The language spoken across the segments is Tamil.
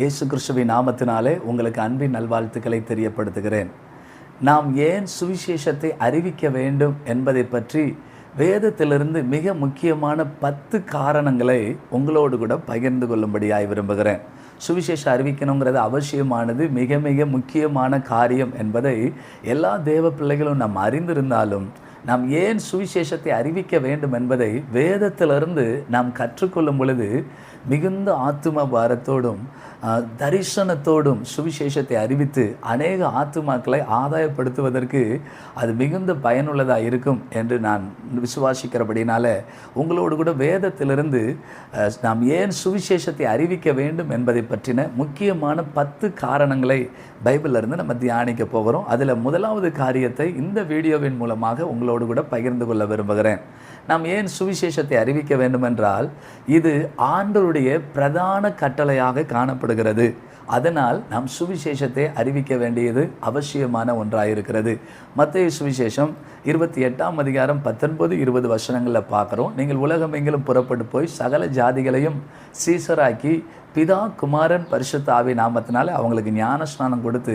இயேசு கிறிஸ்துவின் நாமத்தினாலே உங்களுக்கு அன்பின் நல்வாழ்த்துக்களை தெரியப்படுத்துகிறேன். நாம் ஏன் சுவிசேஷத்தை அறிவிக்க வேண்டும் என்பதை பற்றி வேதத்திலிருந்து மிக முக்கியமான பத்து காரணங்களை உங்களோடு கூட பகிர்ந்து கொள்ளும்படியாய் விரும்புகிறேன். சுவிசேஷம் அறிவிக்கணுங்கிறது அவசியமானது மிக மிக முக்கியமான காரியம் என்பதை எல்லா தேவ பிள்ளைகளும் நாம் அறிந்திருந்தாலும் நாம் ஏன் சுவிசேஷத்தை அறிவிக்க வேண்டும் என்பதை வேதத்திலிருந்து நாம் கற்றுக்கொள்ளும் பொழுது மிகுந்த ஆத்தும பாரத்தோடும் தரிசனத்தோடும் சுவிசேஷத்தை அறிவித்து அநேக ஆத்துமாக்களை ஆதாயப்படுத்துவதற்கு அது மிகுந்த பயனுள்ளதாக இருக்கும் என்று நான் விசுவாசிக்கிறபடினால உங்களோடு கூட வேதத்திலிருந்து நாம் ஏன் சுவிசேஷத்தை அறிவிக்க வேண்டும் என்பதை பற்றின முக்கியமான பத்து காரணங்களை பைபிளிலிருந்து நம்ம தியானிக்க போகிறோம். அதில் முதலாவது காரியத்தை இந்த வீடியோவின் மூலமாக உங்களோடு கூட பகிர்ந்து கொள்ள விரும்புகிறேன். நாம் ஏன் சுவிசேஷத்தை அறிவிக்க வேண்டுமென்றால் இது ஆண்டருடைய பிரதான கட்டளையாக காணப்படுகிறது. அதனால் நாம் சுவிசேஷத்தை அறிவிக்க வேண்டியது அவசியமான ஒன்றாயிருக்கிறது. மத்திய சுவிசேஷம் இருபத்தி எட்டாம் அதிகாரம் பத்தொன்பது இருபது வசனங்களில் பார்க்குறோம். நீங்கள் உலகமெங்கிலும் புறப்பட்டு போய் சகல ஜாதிகளையும் சீசராக்கி பிதா குமாரன் பரிசுத்த ஆவி நாமத்தினால அவங்களுக்கு ஞான ஸ்நானம் கொடுத்து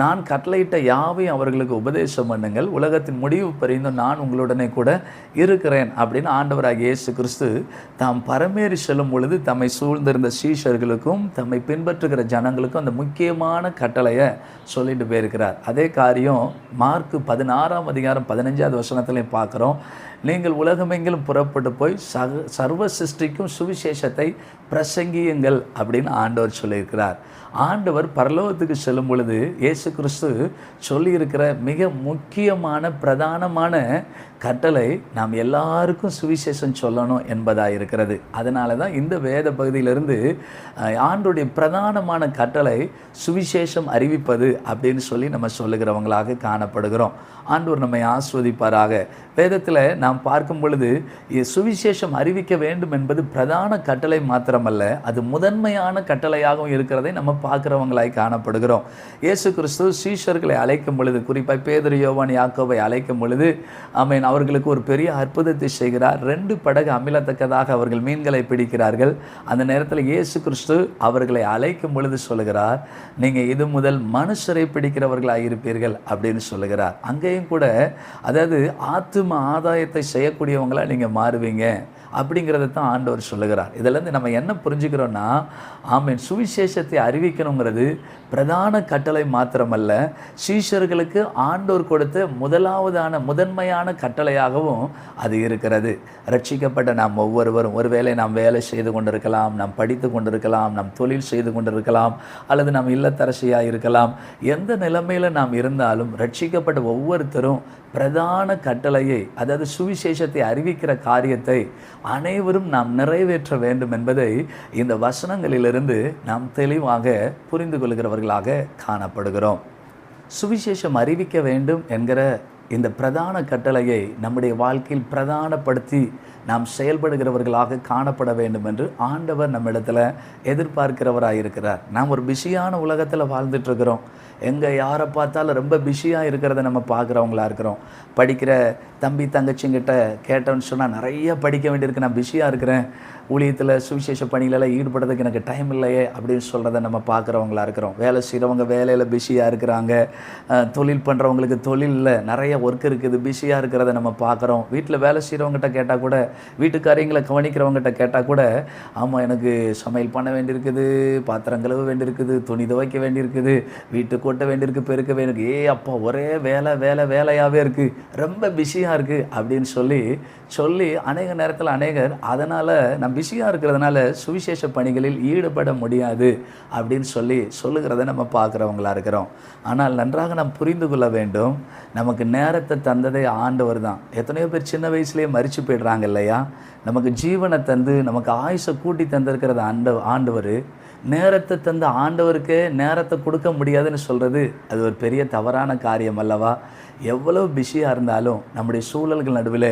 நான் கட்டளையிட்ட யாவையும் அவர்களுக்கு உபதேசம் பண்ணுங்கள். உலகத்தின் முடிவு பறிந்தும் நான் உங்களுடனே கூட இருக்கிறேன் அப்படின்னு ஆண்டவராக இயேசு கிறிஸ்து தாம் பரமேறி செல்லும் பொழுது தம்மை சூழ்ந்திருந்த சீஷர்களுக்கும் தம்மை பின்பற்றுகிற ஜனங்களுக்கும் அந்த முக்கியமான கட்டளையை சொல்லிட்டு போயிருக்கிறார். அதே காரியம் மார்க்கு பதினாறாம் அதிகாரம் பதினஞ்சாவது வசனத்துலையும் பார்க்குறோம். நீங்கள் உலகமெங்கிலும் புறப்பட்டு போய் சக சர்வ சிருஷ்டிக்கும் சுவிசேஷத்தை பிரசங்கியுங்கள் அப்படின்னு ஆண்டவர் சொல்லியிருக்கிறார். ஆண்டவர் பரலோகத்துக்கு செல்லும் பொழுது இயேசு கிறிஸ்து சொல்லியிருக்கிற மிக முக்கியமான பிரதானமான கட்டளை நாம் எல்லாருக்கும் சுவிசேஷம் சொல்லணும் என்பதாக இருக்கிறது. அதனால தான் இந்த வேத பகுதியிலிருந்து ஆண்டுடைய பிரதானமான கட்டளை சுவிசேஷம் அறிவிப்பது அப்படின்னு சொல்லி நம்ம சொல்லுகிறவங்களாக காணப்படுகிறோம். ஆண்டவர் நம்மை ஆஸ்வதிப்பாராக. வேதத்தில் நாம் பார்க்கும் பொழுது சுவிசேஷம் அறிவிக்க வேண்டும் என்பது பிரதான கட்டளை மாத்திரமல்ல அது முதன்மையான கட்டளையாகவும் இருக்கிறதை நம்ம பார்க்குறவங்களாய் காணப்படுகிறோம். இயேசு கிறிஸ்து சீஷர்களை அழைக்கும் பொழுது குறிப்பாக பேதர் யோவான் யாக்கோவை அழைக்கும் பொழுது ஆமென் அவர்களுக்கு ஒரு பெரிய அற்புதத்தை செய்கிறார். ரெண்டு படகு அமிலத்தக்கதாக அவர்கள் மீன்களை பிடிக்கிறார்கள். அந்த நேரத்தில் இயேசு கிறிஸ்து அவர்களை அழைக்கும் பொழுது சொல்லுகிறார் நீங்கள் இது முதல் மனுஷரை பிடிக்கிறவர்களாக இருப்பீர்கள் அப்படின்னு சொல்லுகிறார். அங்கேயும் கூட அதாவது ஆத்தும ஆதாயத்தை செய்யக்கூடியவங்களாக நீங்கள் மாறுவீங்க. அப்படிங்கிறத தான் ஆண்டவர் சொல்லுகிறார். இதிலேருந்து நம்ம என்ன புரிஞ்சுக்கிறோன்னா ஆமீன். சுவிசேஷத்தை அறிவிக்கணுங்கிறது பிரதான கட்டளை மாத்திரமல்ல சீஷர்களுக்கு ஆண்டோர் கொடுத்த முதலாவதான முதன்மையான கட்டளையாகவும் அது இருக்கிறது. ரட்சிக்கப்பட்ட நாம் ஒவ்வொருவரும் ஒருவேளை நாம் வேலை செய்து கொண்டிருக்கலாம் நாம் படித்து கொண்டிருக்கலாம் நாம் தொழில் செய்து கொண்டிருக்கலாம் அல்லது நாம் இல்லத்தரசியாக இருக்கலாம் எந்த நிலைமையில் நாம் இருந்தாலும் ரட்சிக்கப்பட்ட ஒவ்வொருத்தரும் பிரதான கட்டளையை அதாவது சுவிசேஷத்தை அறிவிக்கிற காரியத்தை அனைவரும் நாம் நிறைவேற்ற வேண்டும் என்பதை இந்த வசனங்களிலிருந்து நாம் தெளிவாக புரிந்து கொள்கிறவர்களாக காணப்படுகிறோம். சுவிசேஷம் அறிவிக்க வேண்டும் என்கிற இந்த பிரதான கட்டளையை நம்முடைய வாழ்க்கையில் பிரதானப்படுத்தி நாம் செயல்படுகிறவர்களாக காணப்பட வேண்டும் என்று ஆண்டவர் நம்மிடத்தில் எதிர்பார்க்கிறவராக இருக்கிறார் நாம் ஒரு பிஸியான உலகத்தில் வாழ்ந்துட்டு இருக்கிறோம். எங்கே யாரை பார்த்தாலும் ரொம்ப பிஸியாக இருக்கிறத நம்ம பார்க்குறவங்களா இருக்கிறோம். படிக்கிற தம்பி தங்கச்சிங்கிட்ட கேட்டோன்னு சொன்னால் நிறைய படிக்க வேண்டியிருக்கு. நான் பிஸியாக இருக்கிறேன். ஊழியத்தில் சுவிசேஷ பணிகளெல்லாம் ஈடுபடுறதுக்கு எனக்கு டைம் இல்லையே அப்படின்னு சொல்கிறத நம்ம பார்க்குறவங்களா இருக்கிறோம். வேலை செய்கிறவங்க வேலையில் பிஸியாக இருக்கிறாங்க. தொழில் பண்ணுறவங்களுக்கு தொழிலில் நிறைய ஒர்க் இருக்குது. பிஸியாக இருக்கிறத நம்ம பார்க்குறோம். வீட்டில் வேலை செய்கிறவங்ககிட்ட கேட்டால் கூட வீட்டுக்காரியங்களை கவனிக்கிறவங்ககிட்ட கேட்டால் கூட ஆமாம் எனக்கு சமையல் பண்ண வேண்டியிருக்குது பாத்திரம் கழுவ வேண்டியிருக்குது துணி துவைக்க வேண்டியிருக்குது வீட்டுக்கு கொட்ட வேண்டியிருக்கு பெருக்க வேண்டியிருக்கு. ஏ அப்பா ஒரே வேலை வேலை வேலையாகவே இருக்குது ரொம்ப பிஸியாக இருக்குது அப்படின்னு சொல்லி சொல்லி அநேக நேரத்தில் அநேகர் அதனால் நான் பிஸியாக இருக்கிறதுனால சுவிசேஷ பணிகளில் ஈடுபட முடியாது அப்படின்னு சொல்லி சொல்லுகிறத நம்ம பார்க்குறவங்களா இருக்கிறோம். ஆனால் நன்றாக நாம் புரிந்து கொள்ள வேண்டும் நமக்கு நேரத்தை தந்ததே ஆண்டவர் தான். எத்தனையோ பேர் சின்ன வயசுலேயே மறித்து போயிடுறாங்க இல்லையா? நமக்கு ஜீவனை தந்து நமக்கு ஆயுசை கூட்டி தந்திருக்கிறது ஆண்ட ஆண்டவர். நேரத்தை தந்த ஆண்டவருக்கு நேரத்தை கொடுக்க முடியாதுன்னு சொல்கிறது அது ஒரு பெரிய தவறான காரியம் அல்லவா? எவ்வளவு பிஸியாக இருந்தாலும் நம்முடைய சூழல்கள் நடுவில்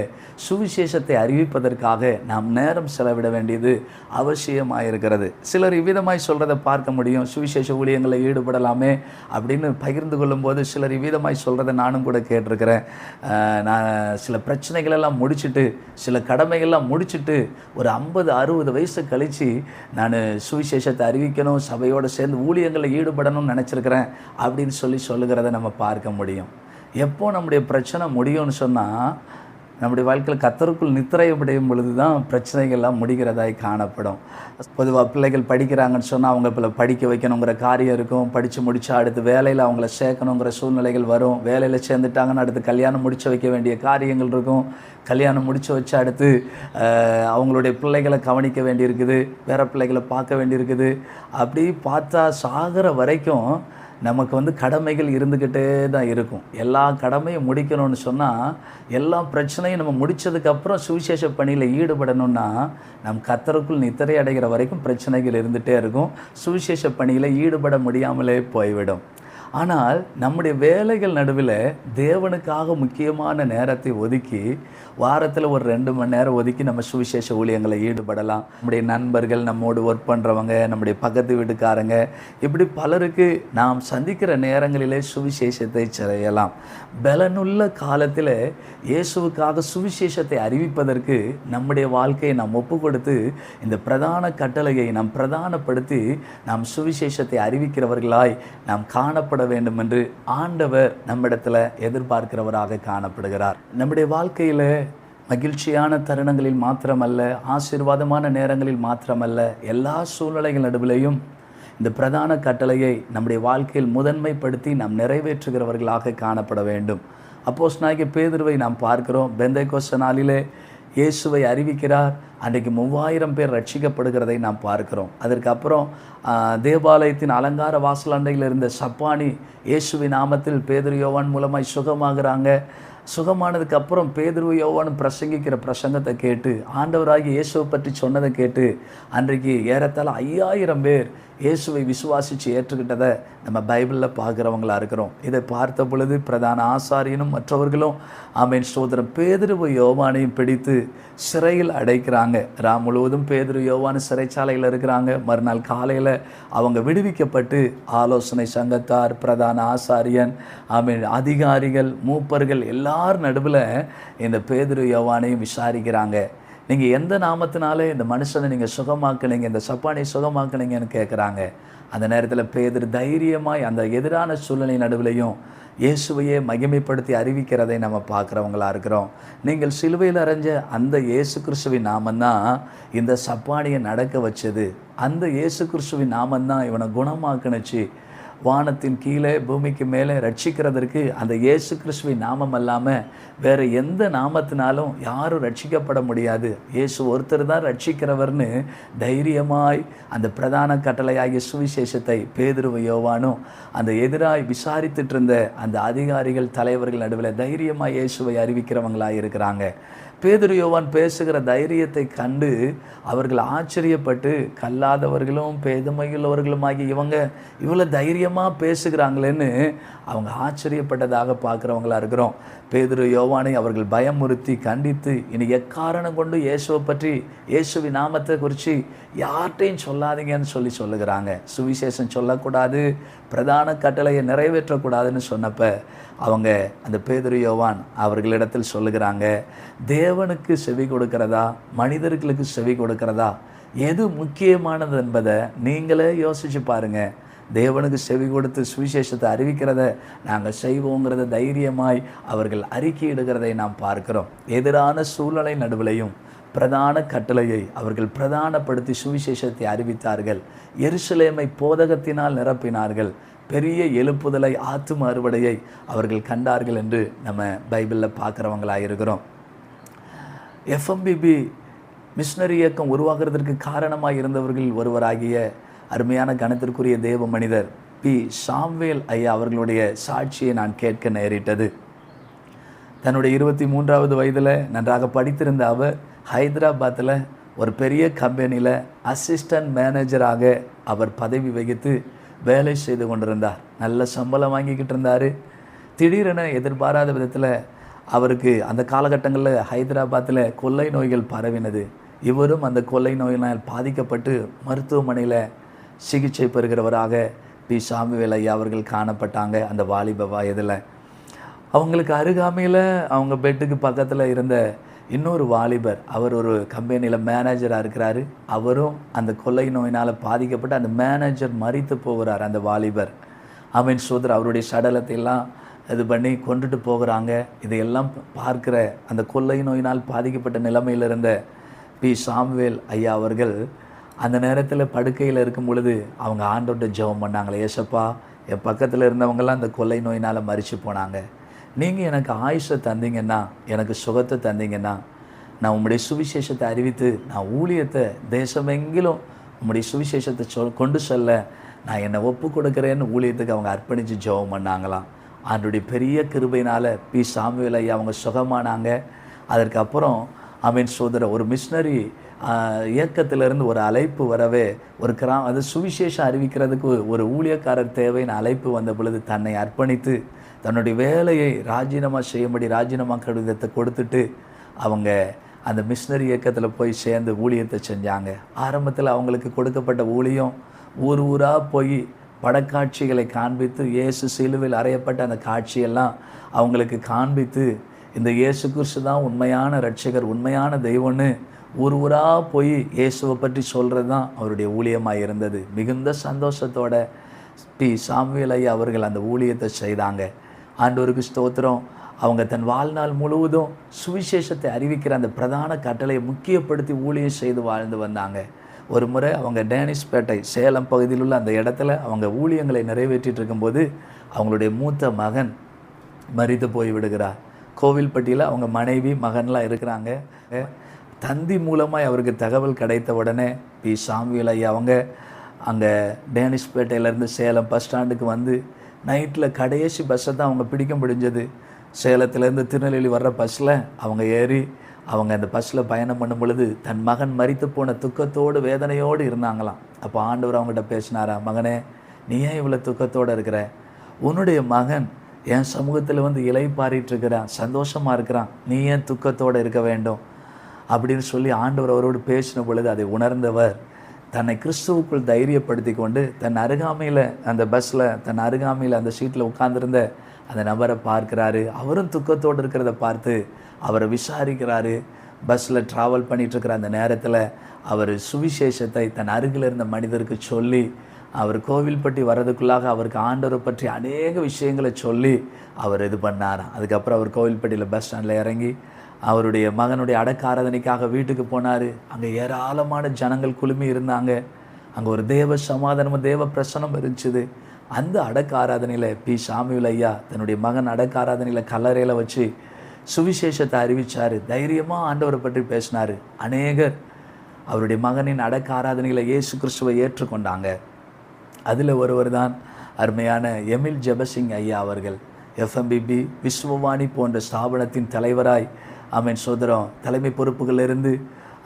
சுவிசேஷத்தை அறிவிப்பதற்காக நாம் நேரம் செலவிட வேண்டியது அவசியமாக இருக்கிறது. சிலர் இவ்விதமாய் சொல்கிறத பார்க்க முடியும். சுவிசேஷ ஊழியங்களில் ஈடுபடலாமே அப்படின்னு பகிர்ந்து கொள்ளும்போது சிலர் இவ்விதமாய் சொல்கிறத நானும் கூட கேட்டிருக்கிறேன். நான் சில பிரச்சனைகளெல்லாம் முடிச்சுட்டு சில கடமைகள்லாம் முடிச்சுட்டு ஒரு ஐம்பது அறுபது வயசு கழித்து நான் சுவிசேஷத்தை அறிவிக்கணும் சபையோடு சேர்ந்து ஊழியங்களில் ஈடுபடணும்னு நினச்சிருக்கிறேன் அப்படின்னு சொல்லி சொல்லுகிறத நம்ம பார்க்க முடியும். எப்போ நம்முடைய பிரச்சனை முடியும்னு சொன்னால் நம்முடைய வாழ்க்கையில் கத்தருக்குள் நித்திரையப்படையும் அடையும் பொழுது தான் பிரச்சனைகள்லாம் முடிகிறதாய் காணப்படும். பொதுவாக பிள்ளைகள் படிக்கிறாங்கன்னு சொன்னால் அவங்க பிள்ளை படிக்க வைக்கணுங்கிற காரியம் இருக்கும். படித்து முடிச்சா அடுத்து வேலையில் அவங்கள சேர்க்கணுங்கிற சூழ்நிலைகள் வரும். வேலையில் சேர்ந்துட்டாங்கன்னா அடுத்து கல்யாணம் முடிச்சு வைக்க வேண்டிய காரியங்கள் இருக்கும். கல்யாணம் முடிச்சு வச்சு அடுத்து அவங்களுடைய பிள்ளைகளை கவனிக்க வேண்டியிருக்குது. வேற பிள்ளைகளை பார்க்க வேண்டியிருக்குது. அப்படி பார்த்தா சாகிற வரைக்கும் நமக்கு வந்து கடமைகள் இருந்துக்கிட்டே தான் இருக்கும். எல்லா கடமையும் முடிக்கணும்னு சொன்னால் எல்லா பிரச்சனையும் நம்ம முடிச்சதுக்கப்புறம் சுவிசேஷ பணியில் ஈடுபடணும்னா நம் கத்தருக்குள் நித்திரை அடைகிற வரைக்கும் பிரச்சனைகள் இருந்துகிட்டே இருக்கும். சுவிசேஷ பணியில் ஈடுபட முடியாமலே போய்விடும். ஆனால் நம்முடைய வேலைகள் நடுவில் தேவனுக்காக முக்கியமான நேரத்தை ஒதுக்கி வாரத்தில் ஒரு ரெண்டு மணி நேரம் ஒதுக்கி நம்ம சுவிசேஷ ஊழியங்களை ஈடுபடலாம். நம்முடைய நண்பர்கள் நம்மோடு ஒர்க் பண்ணுறவங்க நம்முடைய பக்கத்து வீட்டுக்காரங்க இப்படி பலருக்கு நாம் சந்திக்கிற நேரங்களிலே சுவிசேஷத்தை செய்யலாம். பலனுள்ள காலத்தில் இயேசுவுக்காக சுவிசேஷத்தை அறிவிப்பதற்கு நம்முடைய வாழ்க்கையை நாம் ஒப்பு கொடுத்து இந்த பிரதான கட்டளையை நாம் பிரதானப்படுத்தி நாம் சுவிசேஷத்தை அறிவிக்கிறவர்களாய் நாம் காணப்பட வேண்டும் என்று ஆண்டவர் நம்மிடத்தில் எதிர்பார்க்கிறவராக காணப்படுகிறார். நம்முடைய வாழ்க்கையில் மகிழ்ச்சியான தருணங்களில் மாத்திரமல்ல ஆசீர்வாதமான நேரங்களில் மாத்திரமல்ல எல்லா சூழ்நிலைகள் நடுவிலையும் இந்த பிரதான கட்டளையை நம்முடைய வாழ்க்கையில் முதன்மைப்படுத்தி நாம் நிறைவேற்றுகிறவர்களாக காணப்பட வேண்டும். அப்போஸ் நாயகி பேதுருவை நாம் பார்க்கிறோம். பெந்தைக்கோச நாளிலே இயேசுவை அறிவிக்கிறார். அன்றைக்கு மூவாயிரம் பேர் ரட்சிக்கப்படுகிறதை நாம் பார்க்கிறோம். அதற்கப்புறம் தேவாலயத்தின் அலங்கார வாசலாண்டையில் இருந்த சப்பானி இயேசுவின் நாமத்தில் பேதுரு யோவான் மூலமாய் சுகமாகிறாங்க. சுகமானதுக்கு அப்புறம் பேதுரு யோவான் பிரசங்கிக்கிற பிரசங்கத்தை கேட்டு ஆண்டவராகி இயேசுவை பற்றி சொன்னதை கேட்டு அன்றைக்கு ஏறத்தாழ ஐயாயிரம் பேர் இயேசுவை விசுவாசித்து ஏற்றுக்கிட்டதை நம்ம பைபிளில் பார்க்குறவங்களா இருக்கிறோம். இதை பார்த்த பொழுது பிரதான ஆசாரியனும் மற்றவர்களும் ஆமேன் சோதரம் பேதுருவு யோவானையும் பிடித்து சிறையில் அடைக்கிறாங்க. ராம் முழுவதும் பேதுரு யோவான் சிறைச்சாலையில் இருக்கிறாங்க. மறுநாள் காலையில் அவங்க விடுவிக்கப்பட்டு ஆலோசனை சங்கத்தார் பிரதான ஆசாரியன் ஆமீன் அதிகாரிகள் மூப்பர்கள் எல்லார் நடுவில் இந்த பேதுரு யோவானையும் விசாரிக்கிறாங்க. நீங்கள் எந்த நாமத்தினாலே இந்த மனுஷனை நீங்கள் சுகமாக்கலைங்க இந்த சப்பானை சுகமாக்கலைங்கன்னு கேட்குறாங்க அந்த நேரத்தில் பேதர் தைரியமாய் அந்த எதிரான சூழ்நிலை நடுவிலையும் இயேசுவையே மகிமைப்படுத்தி அறிவிக்கிறதை நம்ம பார்க்குறவங்களா இருக்கிறோம். நீங்கள் சிலுவையில் அரைஞ்ச அந்த இயேசு கிறிஸ்துவின் நாமந்தான் இந்த சப்பானியை நடக்க வச்சது. அந்த இயேசு கிறிஸ்துவின் நாமந்தான் இவனை குணமாக்குனுச்சு. வானத்தின் கீழே பூமிக்கு மேலே ரட்சிக்கிறதற்கு அந்த இயேசு கிறிஸ்துவின் நாமம் அல்லாமல் வேறு எந்த நாமத்தினாலும் யாரும் ரட்சிக்கப்பட முடியாது. இயேசு ஒருத்தர் தான் ரட்சிக்கிறவர்னு தைரியமாய் அந்த பிரதான கட்டளையாகிய சுவிசேஷத்தை பேதுருவ யோவானும் அந்த எதிராய் விசாரித்துட்டு இருந்த அந்த அதிகாரிகள் தலைவர்கள் நடுவில் தைரியமாக இயேசுவை அறிவிக்கிறவங்களாக இருக்கிறாங்க. பேதுரு யோவான் பேசுகிற தைரியத்தை கண்டு அவர்கள் ஆச்சரியப்பட்டு கல்லாதவர்களும் பேதுமையுள்ளவர்களுமாகி இவங்க இவ்வளோ தைரியமாக பேசுகிறாங்களேன்னு அவங்க ஆச்சரியப்பட்டதாக பார்க்குறவங்களா இருக்கிறோம். பேதுரு யோவானை அவர்கள் பயமுறுத்தி கண்டித்து இனி எக்காரணம் கொண்டு இயேசுவை பற்றி இயேசுவி நாமத்தை குறித்து யார்கிட்டையும் சொல்லாதீங்கன்னு சொல்லி சொல்லுகிறாங்க. சுவிசேஷம் சொல்லக்கூடாது பிரதான கட்டளையை நிறைவேற்றக்கூடாதுன்னு சொன்னப்ப அவங்க அந்த பேதுரு யோவான் அவர்களிடத்தில் சொல்லுகிறாங்க தேவனுக்கு செவி கொடுக்கிறதா? மனிதர்களுக்கு செவி கொடுக்கிறதா? எது முக்கியமானது என்பதை நீங்களே யோசிச்சு பாருங்கள் தேவனுக்கு செவி கொடுத்து சுவிசேஷத்தை அறிவிக்கிறத நாங்கள் செய்வோங்கிறத தைரியமாய் அவர்கள் அறிக்கையிடுகிறதை நாம் பார்க்கிறோம். எதிரான சூழ்நிலை நடுவிலையும் பிரதான கட்டளையை அவர்கள் பிரதானப்படுத்தி சுவிசேஷத்தை அறிவித்தார்கள். எருசலேமை போதகத்தினால் நிரப்பினார்கள். பெரிய எழுப்புதலை ஆத்தும அறுவடையை அவர்கள் கண்டார்கள் என்று நம்ம பைபிளில் பார்க்குறவங்களாக இருக்கிறோம். எஃப்எம்பிபி மிஷினரி இயக்கம் உருவாகிறதற்கு காரணமாக இருந்தவர்கள் ஒருவராகிய அருமையான கணத்திற்குரிய தேவ மனிதர் பி. சாம்வேல் ஐயா அவர்களுடைய சாட்சியை நான் கேட்க நேரிட்டது. தன்னுடைய இருபத்தி மூன்றாவது வயதில் நன்றாக படித்திருந்த அவர் ஹைதராபாத்தில் ஒரு பெரிய கம்பெனியில் அசிஸ்டன்ட் மேனேஜராக அவர் பதவி வகித்து வேலை செய்து கொண்டிருந்தார். நல்ல சம்பளம் வாங்கிக்கிட்டு இருந்தார். திடீரென எதிர்பாராத விதத்தில் அவருக்கு அந்த காலகட்டங்களில் ஹைதராபாத்தில் கொள்ளை நோய்கள் பரவினது. இவரும் அந்த கொள்ளை நோயினால் பாதிக்கப்பட்டு மருத்துவமனையில் சிகிச்சை பெறுகிறவராக பி. சாமிவேல் ஐயா அவர்கள் காணப்பட்டாங்க. அந்த வாலிப வயதில். அவங்களுக்கு அருகாமையில் அவங்க பெட்டுக்கு பக்கத்தில் இருந்த இன்னொரு வாலிபர் அவர் ஒரு கம்பெனியில் மேனேஜராக இருக்கிறாரு. அவரும் அந்த கொள்ளை நோயினால் பாதிக்கப்பட்டு அந்த மேனேஜர் மறித்து போகிறார் அந்த வாலிபர். ஆமீன் சோதர் அவருடைய சடலத்தை எல்லாம் இது பண்ணி கொண்டுட்டு போகிறாங்க. இதையெல்லாம் பார்க்கிற அந்த கொள்ளை நோயினால் பாதிக்கப்பட்ட நிலைமையில் இருந்த பி. சாம்வேல் ஐயா அவர்கள் அந்த நேரத்தில் படுக்கையில் இருக்கும் பொழுது அவங்க ஆண்டோட்ட ஜெபம் பண்ணாங்களே ஏசப்பா என் பக்கத்தில் இருந்தவங்கெல்லாம் அந்த கொள்ளை நோயினால் மறித்து போனாங்க. நீங்கள் எனக்கு ஆயுஷை தந்தீங்கன்னா எனக்கு சுகத்தை தந்தீங்கன்னா நான் உம்முடைய சுவிசேஷத்தை அறிவித்து நான் ஊழியத்தை தேசமெங்கிலும் உம்முடைய சுவிசேஷத்தை சொல் கொண்டு செல்ல நான் என்னை ஒப்பு கொடுக்குறேன்னு ஊழியத்துக்கு அவங்க அர்ப்பணித்து ஜெபம் பண்ணாங்களாம். ஆண்டுடைய பெரிய கிருபையினால் பி. சாமுவேல் ஐயா அவங்க சுகமானாங்க. அதற்கப்புறம் அமீன் சோதர ஒரு மிஷினரி இயக்கத்திலிருந்து ஒரு அழைப்பு வரவே ஒரு கிரா அது சுவிசேஷம் அறிவிக்கிறதுக்கு ஒரு ஊழியக்காரர் தேவைன்னு அழைப்பு வந்த பொழுது தன்னை அர்ப்பணித்து தன்னுடைய வேலையை ராஜினாமா செய்யும்படி ராஜினாமா கடிதத்தை கொடுத்துட்டு அவங்க அந்த மிஷினரி இயக்கத்தில் போய் சேர்ந்து ஊழியத்தை செஞ்சாங்க. ஆரம்பத்தில் அவங்களுக்கு கொடுக்கப்பட்ட ஊழியம் ஊர் ஊராக போய் படக்காட்சிகளை காண்பித்து இயேசு சிலுவில் அறையப்பட்ட அந்த காட்சியெல்லாம் அவங்களுக்கு காண்பித்து இந்த இயேசு கிறிஸ்து தான் உண்மையான ரட்சகர் உண்மையான தெய்வம்னு ஊர் ஊராக போய் இயேசுவை பற்றி சொல்கிறது தான் அவருடைய ஊழியமாக இருந்தது மிகுந்த சந்தோஷத்தோட பி. சாமுவேல் ஐயா அவர்கள் அந்த ஊழியத்தை செய்தாங்க. ஆண்டோருக்கு ஸ்தோத்திரம். அவங்க தன் வாழ்நாள் முழுவதும் சுவிசேஷத்தை அறிவிக்கிற அந்த பிரதான கட்டளையை முக்கியப்படுத்தி ஊழியம் செய்து வாழ்ந்து வந்தாங்க. ஒரு முறை அவங்க டேனிஷ்பேட்டை சேலம் பகுதியில் உள்ள அந்த இடத்துல அவங்க ஊழியங்களை நிறைவேற்றிட்டு இருக்கும்போது அவங்களுடைய மூத்த மகன் மறித்து போய் விடுகிறார் கோவில்பட்டியில் அவங்க மனைவி மகன்லாம் இருக்கிறாங்க. தந்தி மூலமாக அவருக்கு தகவல் கிடைத்த உடனே பி. சாமியல் ஐயா அவங்க அங்கே டேனிஷ்பேட்டையிலேருந்து சேலம் பஸ் ஸ்டாண்டுக்கு வந்து நைட்டில் கடைசி பஸ்ஸை தான் அவங்க பிடிக்க முடிஞ்சது. சேலத்துலேருந்து திருநெல்வேலி வர்ற பஸ்ஸில் அவங்க ஏறி அவங்க அந்த பஸ்ஸில் பயணம் பண்ணும் பொழுது தன் மகன் மறித்து போன துக்கத்தோடு வேதனையோடு இருந்தாங்களாம். அப்போ ஆண்டவர் அவங்ககிட்ட பேசினாரா மகனே நீ ஏன் இவ்வளோ துக்கத்தோடு இருக்கிற? உன்னுடைய மகன் என் சமூகத்தில் வந்து இலை பாரிட்டு இருக்கிறான் சந்தோஷமாக இருக்கிறான். நீ ஏன் துக்கத்தோடு இருக்க வேண்டும்? அப்படின்னு சொல்லி ஆண்டவர் அவரோடு பேசின பொழுது அதை உணர்ந்தவர் தன்னை கிறிஸ்துவுக்குள் தைரியப்படுத்தி கொண்டு தன் அருகாமையில் அந்த பஸ்ஸில் தன் அருகாமையில் அந்த சீட்டில் உட்கார்ந்துருந்த அந்த நபரை பார்க்குறாரு. அவரும் துக்கத்தோடு இருக்கிறத பார்த்து அவரை விசாரிக்கிறாரு. பஸ்ஸில் ட்ராவல் பண்ணிகிட்ருக்கிற அந்த நேரத்தில் அவர் சுவிசேஷத்தை தன் அருகில் இருந்த மனிதருக்கு சொல்லி அவர் கோவில்பட்டி வர்றதுக்குள்ளாக அவருக்கு ஆண்டவரை பற்றி அநேக விஷயங்களை சொல்லி அவர் இது பண்ணாராம். அதுக்கப்புறம் அவர் கோவில்பட்டியில் பஸ் ஸ்டாண்டில் இறங்கி அவருடைய மகனுடைய அடக்க ஆராதனைக்காக வீட்டுக்கு போனார். அங்கே ஏராளமான ஜனங்கள் குழுமி இருந்தாங்க. அங்கே ஒரு தேவ சமாதானமும் தேவ பிரசனம் இருந்துச்சுது அந்த அடக்க ஆராதனையில் பி. சாமியுல் ஐயா தன்னுடைய மகன் அடக்க ஆராதனையில் கல்லறையில் வச்சு சுவிசேஷத்தை அறிவித்தார் தைரியமாக ஆண்டவரை பற்றி பேசினார். அநேகர் அவருடைய மகனின் அடக்க ஆராதனையில் இயேசு கிறிஸ்துவை ஏற்றுக்கொண்டாங்க. அதில் ஒருவர் தான் அருமையான எமில் ஜெபசிங் ஐயா அவர்கள். எஃப்எம்பிபி விஸ்வவாணி போன்ற ஸ்தாபனத்தின் தலைவராய் ஆமீன். சோதரம் தலைமை பொறுப்புகளிலிருந்து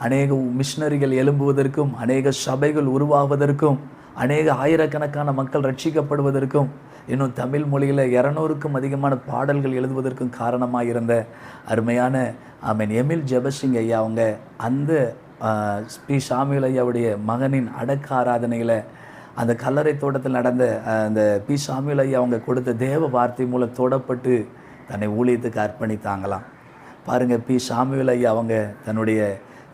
அநேக மிஷினரிகள் எழும்புவதற்கும் அநேக சபைகள் உருவாவதற்கும் அநேக ஆயிரக்கணக்கான மக்கள் ரட்சிக்கப்படுவதற்கும் இன்னும் தமிழ் மொழியில் இரநூறுக்கும் அதிகமான பாடல்கள் எழுதுவதற்கும் காரணமாக இருந்த அருமையான ஆமீன் எமில் ஜெபசிங் ஐயா அவங்க அந்த பி. சாமியல் ஐயாவுடைய மகனின் அடக்க ஆராதனையில் அந்த கல்லறை தோட்டத்தில் நடந்த அந்த பி. சாமியல் ஐயா அவங்க கொடுத்த தேவ வார்த்தை மூலம் தொடப்பட்டு தன்னை ஊழியத்துக்கு அர்ப்பணித்தாங்களாம். பாருங்கள் பி. சாமியல் ஐயா அவங்க தன்னுடைய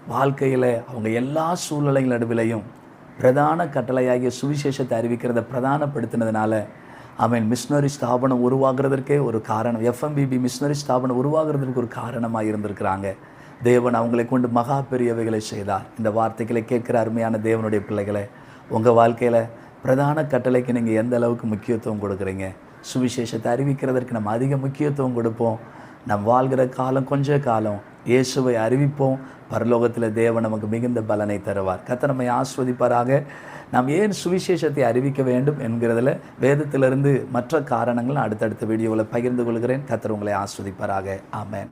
வாழ்க்கையில் அவங்க எல்லா சூழ்நிலைகள் நடுவிலையும் பிரதான கட்டளையாகிய சுவிசேஷத்தை அறிவிக்கிறத பிரதானப்படுத்தினதுனால அவன் மிஷினரி ஸ்தாபனம் உருவாகிறதற்கே ஒரு காரணம். எஃப்எம்பிபி மிஷினரி ஸ்தாபனம் உருவாகிறதுக்கு ஒரு காரணமாக இருந்திருக்கிறாங்க. தேவன் அவங்களை கொண்டு மகா பெரியவைகளை செய்தார். இந்த வார்த்தைகளை கேட்குற அருமையான தேவனுடைய பிள்ளைகளை உங்கள் வாழ்க்கையில் பிரதான கட்டளைக்கு நீங்கள் எந்த அளவுக்கு முக்கியத்துவம் கொடுக்குறீங்க? சுவிசேஷத்தை அறிவிக்கிறதற்கு நம்ம அதிக முக்கியத்துவம் கொடுப்போம். நம் வாழ்கிற காலம் கொஞ்ச காலம் இயேசுவை அறிவிப்போம். பரலோகத்தில் தேவன் நமக்கு மிகுந்த பலனை தருவார். கத்த நம்மை ஆஸ்வதிப்பாராக. நாம் ஏன் சுவிசேஷத்தை அறிவிக்க வேண்டும் என்கிறதுல வேதத்திலிருந்து மற்ற காரணங்கள் அடுத்தடுத்த வீடியோவில் பகிர்ந்து கொள்கிறேன். கத்தர் உங்களை ஆஸ்வதிப்பாராக. ஆமேன்.